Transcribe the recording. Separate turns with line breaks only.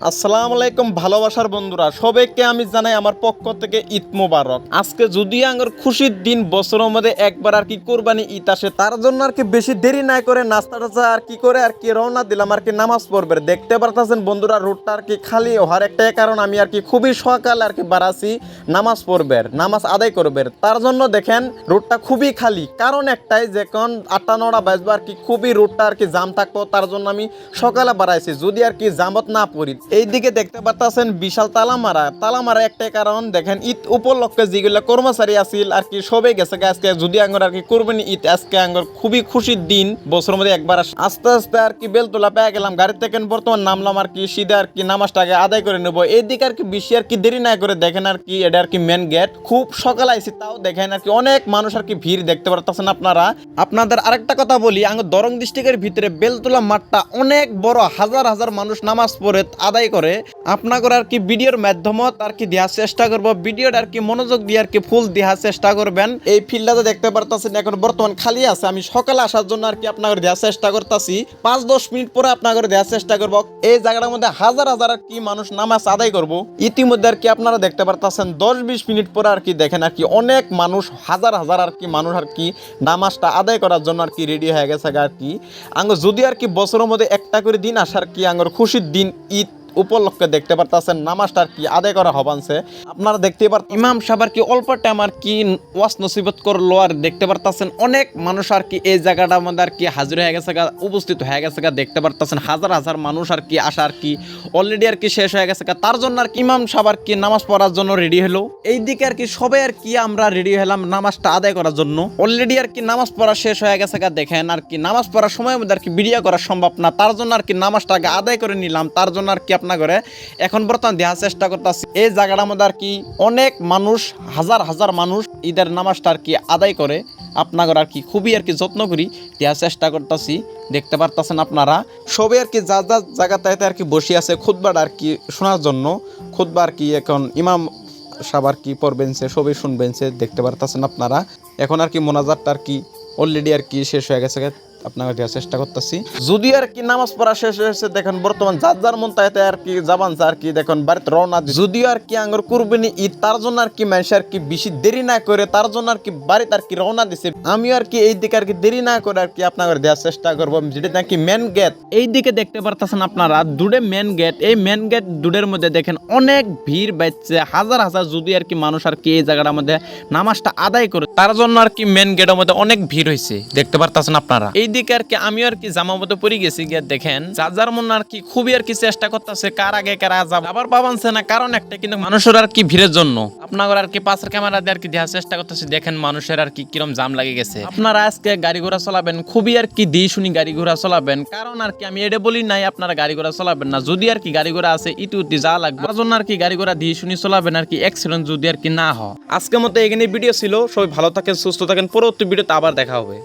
আসসালামু আলাইকুম ভালোবাসার বন্ধুরা সবাইকে আমি জানাই আমার পক্ষ থেকে ঈদ মোবারক আজকে যদি আঙ্গর খুশির দিন বছরের মধ্যে একবার আর কি কোরবানি ঈদ আসে তার জন্য আর কি বেশি দেরি না করে নাস্তা টাস্তা আর কি করে আর কি রওনা দিলাম আর কি নামাজ পড়বে দেখতে পারতেছেন বন্ধুরা রোডটা আর কি খালি হওয়ার একটাই কারণ আমি আর কি খুবই সকাল আর কি বাড়াছি নামাজ পড়বে নামাজ আদায় করবে তার জন্য দেখেন রোডটা খুবই খালি কারণ একটাই যে কোন আটটা নটা বাজবে আর কি খুবই রোডটা আর কি জাম থাকতো তার জন্য আমি সকালে বাড়াইছি যদি আর কি জামত না পড়ি এইদিকে দেখতে পারতাছেন বিশাল তালামারা। তালামারা একটাই কারণ, দেখেন, ঈদ উপলক্ষে যেগুলো কর্মচারী আছিল, আর কি সবে গেছে আজকে যদি আঙ্গর আর কি কোরবানি ঈদ, আজকে আঙ্গর খুবই খুশির দিন বছর মধ্যে একবার আস্তে আস্তে আর কি বেলতলা পেয়ে গেলাম, গাড়ি থেকে বর্তমান নামলাম আর কি, সিধা আর কি নামাজটাকে আদায় করে নেব। এইদিকে আর কি বেশি আর কি দেরি না করে দেখেন আর কি, এটা আর কি মেন গেট খুব সকাল আইসি তাও দেখেন আর কি অনেক মানুষ আর কি ভিড় দেখতে পারতেছেন আপনারা। আপনাদের আরেকটা কথা বলি আঙ্গ দরং ডিস্ট্রিক্টের ভিতরে বেলতলা মাঠটা অনেক বড়, হাজার হাজার মানুষ নামাজ পড়ে, আদায় করে আপনাদের আর কি ভিডিওর মাধ্যমত আর কি দেওয়ার চেষ্টা করব ভিডিওটা আর কি মনোযোগ দিয়ে আর কি ফুল দেওয়ার চেষ্টা করবেন এই ফিল্ডটাতে দেখতে পারতেছেন এখন বর্তমান খালি আছে আমি সকালে আসার জন্য আর কি আপনাদের দেওয়ার চেষ্টা করতেছি পাঁচ দশ মিনিট পরে আপনাদের দেওয়ার চেষ্টা করব এই জায়গাটার মধ্যে হাজার হাজার আর কি মানুষ নামাজ আদায় করব ইতিমধ্যে আর কি আপনারা দেখতে পারতেছেন দশ বিশ মিনিট পরে আর কি দেখেন আর কি অনেক মানুষ হাজার হাজার আর কি মানুষ আর কি নামাজটা আদায় করার জন্য আর কি রেডি হয়ে গেছে আর কি আঙ্গ যদি আর কি বছরের মধ্যে একটা করে দিন আসার কি আঙ্গর খুশির দিন ঈদ উপলক্ষে দেখতে পারতেছেন নামাজটা আর কি আদায় করা হবানছে আপনারা দেখতে পার ইমাম সাহেব আর কি অল্প টাইম আর কি ওয়াস নসিবত করল আর দেখতে পারতেছেন অনেক মানুষ আর কি এই জায়গাটার মধ্যে আর কি হাজির হয়ে গেছে উপস্থিত হয়ে গেছে দেখতে পারতেছেন হাজার হাজার মানুষ আর কি আসা আর কি অলরেডি আর কি শেষ হয়ে গেছে তার জন্য আর কি ইমাম সাহেব আর কি নামাজ পড়ার জন্য রেডি হলো এই দিকে আর কি সবাই আর কি আমরা রেডি হলাম নামাজটা আদায় করার জন্য অলরেডি আর কি নামাজ পড়া শেষ হয়ে গেছে দেখেন আর কি নামাজ পড়ার সময়ের মধ্যে আর কি ভিডিও করা সম্ভব না তার জন্য আর কি নামাজটা আগে আদায় করে নিলাম তার জন্য আর কি আপনার করে এখন বর্তমান দেওয়ার চেষ্টা করতেছি এই জায়গাটার মধ্যে আর কি অনেক মানুষ হাজার হাজার মানুষ ঈদের নামাজটা আর কি আদায় করে আপনাদের আর কি খুবই আর কি যত্ন করি দেওয়ার চেষ্টা করতেছি দেখতে পারতেছেন আপনারা সবাই আর কি যা যা জায়গাতে আর কি বসে আছে খুদবাটা আর কি শোনার জন্য খুদবা আর কি এখন ইমাম সাহেব আর কি পড়বেন সে সবই শুনবেন সে দেখতে পারতেছেন আপনারা এখন আর কি মোনাজারটা আর কি অলরেডি আর কি শেষ হয়ে গেছে আপনাকে দেওয়ার চেষ্টা করতেছি যদি আর কি নামাজ পড়া শেষ হয়েছে দেখেন বর্তমান যার যার মন তাইতে আর কি যাবান আর কি দেখুন বাড়িতে রওনা যদিও আর কি আঙ্গর কুরবানি ঈদ তার জন্য আর কি মানুষ আর কি বেশি দেরি না করে তার জন্য আর কি বাড়িতে আর কি রওনা দিছে আমিও আর কি এই দিকে আর কি দেরি না করে আর কি আপনাদের দেওয়ার চেষ্টা করব যেটা নাকি মেন গেট এই দিকে দেখতে পারতেছেন আপনারা দুডে মেন গেট এই মেন গেট দুডের মধ্যে দেখেন অনেক ভিড় বাজছে হাজার হাজার যদি আর কি মানুষ আর কি এই জায়গাটার মধ্যে নামাজটা আদায় করে তার জন্য আর কি মেন গেটের মধ্যে অনেক ভিড় হয়েছে দেখতে পারতেছেন আপনারা এই দিকে আর কি আমিও আর কি জামা মতো পরে গেছি গিয়ে দেখেন যার মন আর কি খুবই আর কি চেষ্টা করতেছে কার আগে কারা যাব আবার পাবানছে না কারণ একটা কিন্তু মানুষের আর কি ভিড়ের জন্য আপনার আর কি পাশের ক্যামেরা দিয়ে আর কি দেওয়ার চেষ্টা করতেছে দেখেন মানুষের আর কি কিরম জাম লাগে গেছে আপনারা আজকে গাড়ি ঘোড়া চলাবেন খুবই আর কি দিয়ে শুনি গাড়ি ঘোড়া চালাবেন কারণ আর কি আমি এটা বলি নাই আপনারা গাড়ি ঘোড়া চলাবেন না যদি আর কি গাড়ি ঘোড়া আছে ইটু উটি যা লাগবে তার জন্য আর কি গাড়ি ঘোড়া দিয়ে শুনি চলাবেন আর কি অ্যাক্সিডেন্ট যদি আর কি না হয় আজকের মতো এখানে ভিডিও ছিল সবাই ভালো থাকেন সুস্থ থাকেন পরবর্তী ভিডিওতে আবার দেখা হবে